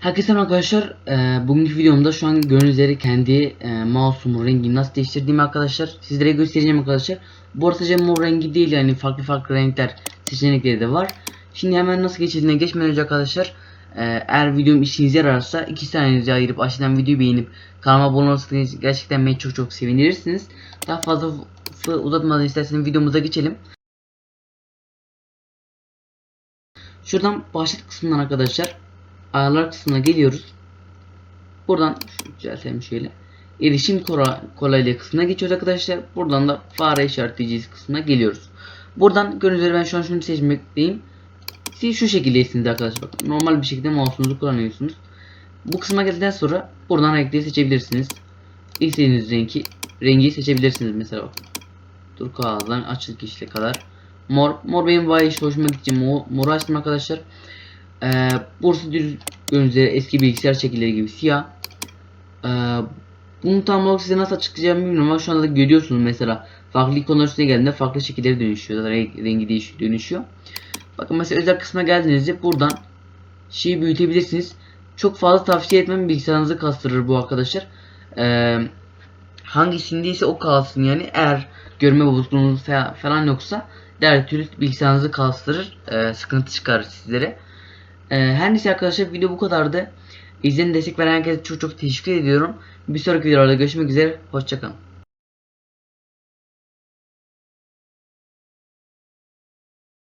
Herkese merhaba arkadaşlar. Ee, bugünkü videomda şu an gördüğünüz üzere kendi e, mouse'umun rengini nasıl değiştirdiğimi arkadaşlar sizlere göstereceğim arkadaşlar. Bu arada sadece mor rengi değil yani farklı farklı renkler seçenekleri de var. Şimdi hemen nasıl geçildiğine geçmeden önce arkadaşlar e, eğer videom işinize yararsa 2 saniyenizi ayırıp aşağıdan videoyu beğenip kanalıma abone olursanız gerçekten beni çok çok sevinirsiniz. Daha fazla uzatmadan isterseniz videomuza geçelim. Şuradan başlık kısmından arkadaşlar ayarlar kısmına geliyoruz. Buradan şu düzeltelim şöyle. Erişim kola, kolaylığı kısmına geçiyoruz arkadaşlar. Buradan da fare işaretleyeceğiz kısmına geliyoruz. Buradan gördüğünüz üzere ben şu an şunu seçmekteyim. Siz şu şekildesiniz arkadaşlar. Bakın normal bir şekilde mouse'unuzu kullanıyorsunuz. Bu kısma geldikten sonra buradan renkleri seçebilirsiniz. İstediğiniz rengi rengi seçebilirsiniz mesela bak. Turkuaz'dan açık yeşile kadar. Mor. Mor benim bayağı iş hoşuma gitti. Mor, moru açtım arkadaşlar. Ee, burası düz üzere eski bilgisayar şekilleri gibi siyah. Ee, bunu tam olarak size nasıl açıklayacağımı bilmiyorum ama şu anda da görüyorsunuz mesela farklı ikonlar üstüne geldiğinde farklı şekilleri dönüşüyor. Renk, rengi değiş, dönüşüyor. Bakın mesela özel kısma geldiğinizde buradan şeyi büyütebilirsiniz. Çok fazla tavsiye etmem bilgisayarınızı kastırır bu arkadaşlar. Ee, hangisindeyse o kalsın yani eğer görme bozukluğunuz fa- falan yoksa diğer türlü bilgisayarınızı kastırır ee, sıkıntı çıkarır sizlere. Ee, her neyse arkadaşlar video bu kadardı. İzleyin destek veren herkese çok çok teşekkür ediyorum. Bir sonraki videolarda görüşmek üzere. Hoşçakalın.